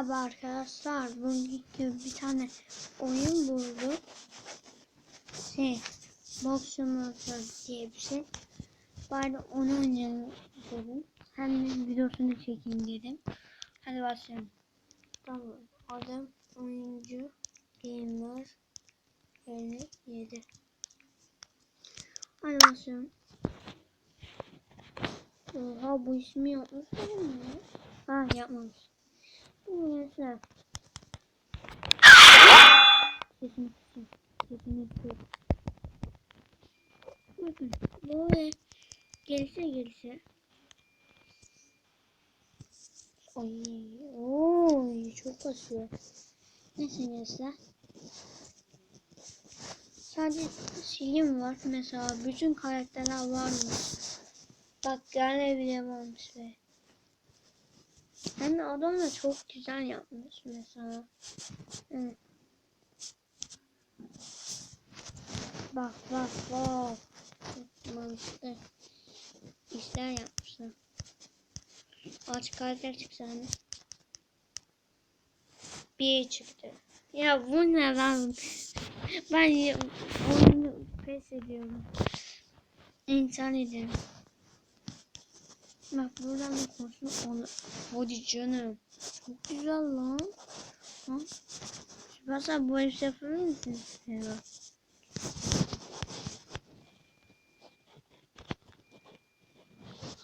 Merhaba arkadaşlar. Bugün bir tane oyun bulduk. Şey, Box Simulator diye bir şey. Bari onu oynayalım dedim. Hem de videosunu çekeyim dedim. Hadi başlayalım. Tamam. Adım oyuncu gamer 57. Hadi başlayalım. Oha bu ismi yapmış mı? Ha yapmamış. Gelse. Oy, oy çok kasıyor. Neyse gelse. Sadece silim var. Mesela bütün karakterler var mı? Bak gene bile varmış be. Hem adam da çok güzel yapmış mesela. Evet. Bak bak bak. Mantıklı. İşler yapmışlar. Aç karakter çıksa hani. Bir çıktı. Ya bu ne lan? Ben oyunu pes ediyorum. İnsan ederim. Bak buradan bir konuşma onu. Hadi canım. Çok güzel lan. Ha? Süpersel bu ev yapabilir misin? Evet.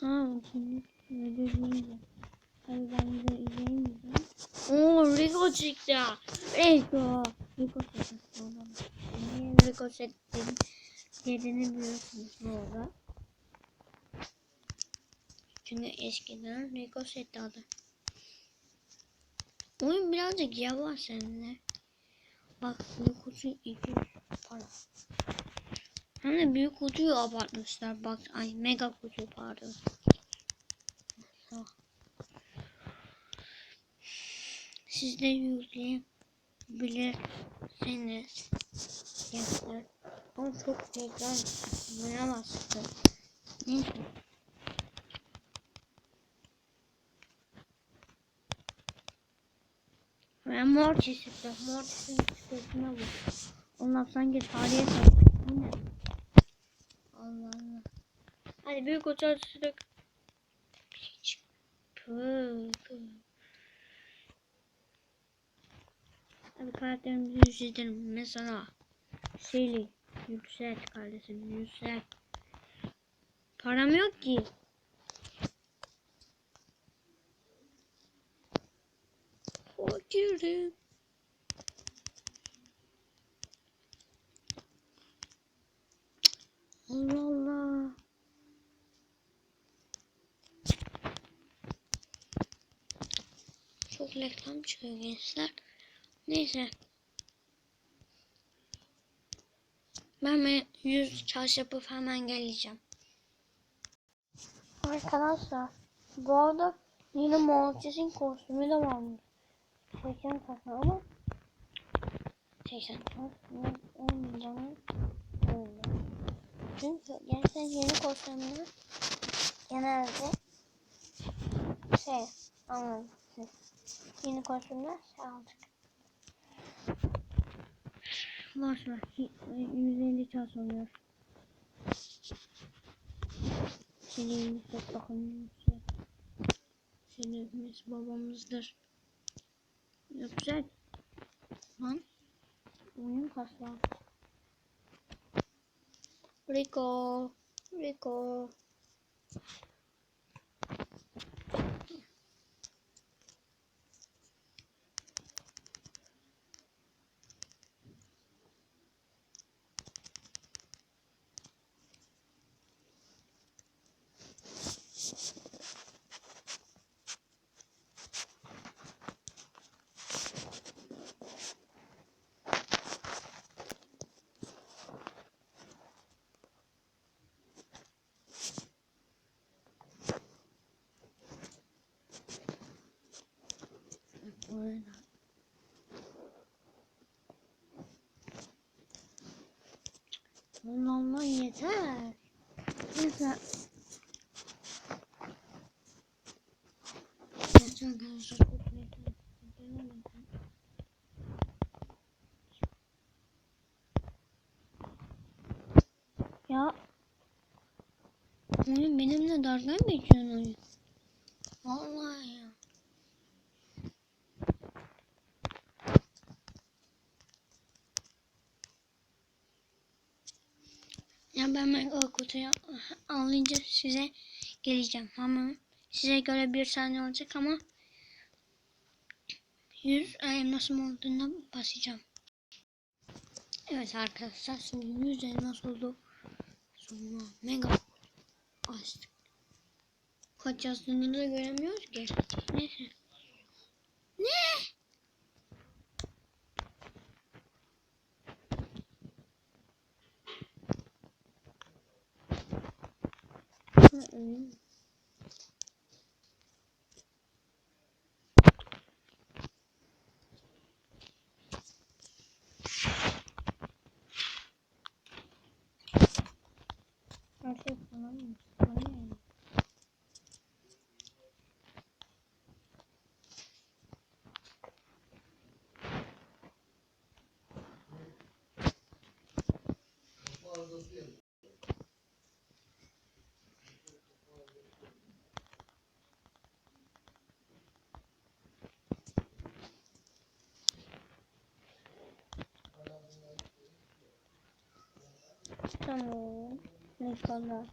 Ha, şimdi öyle değil de. Hadi ben de izleyeyim mi? Oo, Rico çıktı. Rico. Rico çıktı. Niye Rico çıktı? Yerini biliyorsunuz bu arada. Çünkü eskiden Rico set adı. Oyun birazcık yavaş seninle. Bak büyük kutu 200 para. De büyük kutuyu abartmışlar. Bak ay mega kutu pardon. Bak. Siz de yükleyebilirsiniz. Gençler. Ama çok. Buna bastı. Neyse. Ve Mortis çıktı. Mortis'in çıktısına bu. Onlar sanki tarihe sahip. Bu ne? Allah Allah. Hadi büyük. Pıh, pıh. Hadi karakterimizi yükseltelim. Mesela Shelly. Yükselt kardeşim yükselt. Param yok ki. Fakirim. Çıkıyor gençler. Neyse. Ben bir yüz çarş yapıp hemen geleceğim. Arkadaşlar bu arada yine Mortis'in kostümü de varmış. 80 kasa ama 80 kasa 10 milyon öyle. Çünkü gerçekten yeni kostümler genelde şey anladım. Yeni kostümler şey aldık. Ver. 150 çarş oluyor. Seni yüksek bakın yüksek. Seni biz babamızdır. Güzel. Lan. Oyun kasla. Rico. Rico. Bunun yeter. Ya. Oyun benimle dalga mı geçiyorsun oyun? Ben mega kutuyu alınca size geleceğim. Ama size göre bir saniye olacak ama 100 elmasım olduğunda basacağım. Evet arkadaşlar şimdi 100 elmas oldu. Sonra mega açtık. Kaç yazdığını da göremiyoruz ki. Neyse. Ne? Ha, öyle mi? Her şey falan mı? Öyle mi? Tamam. Kadar?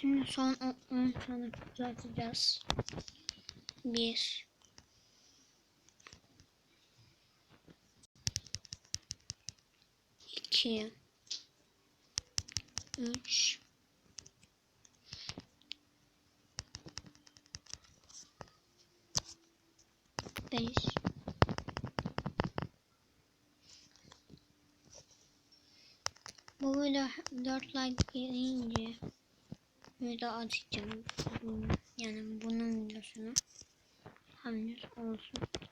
Şimdi son 10 tane kutu açacağız. 1 2 3 5 Bu video 4 like gelince video atacağım. Bunun- Yani bunun videosunu. Haberiniz olsun.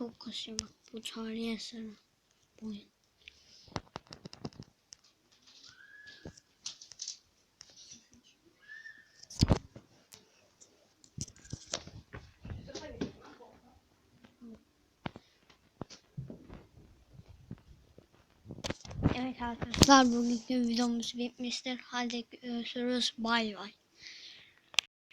Çok kasıyor bak bu tarihi eseri. Bu oyun. Evet arkadaşlar bugünkü videomuz bitmiştir. Hadi görüşürüz. Bay bay.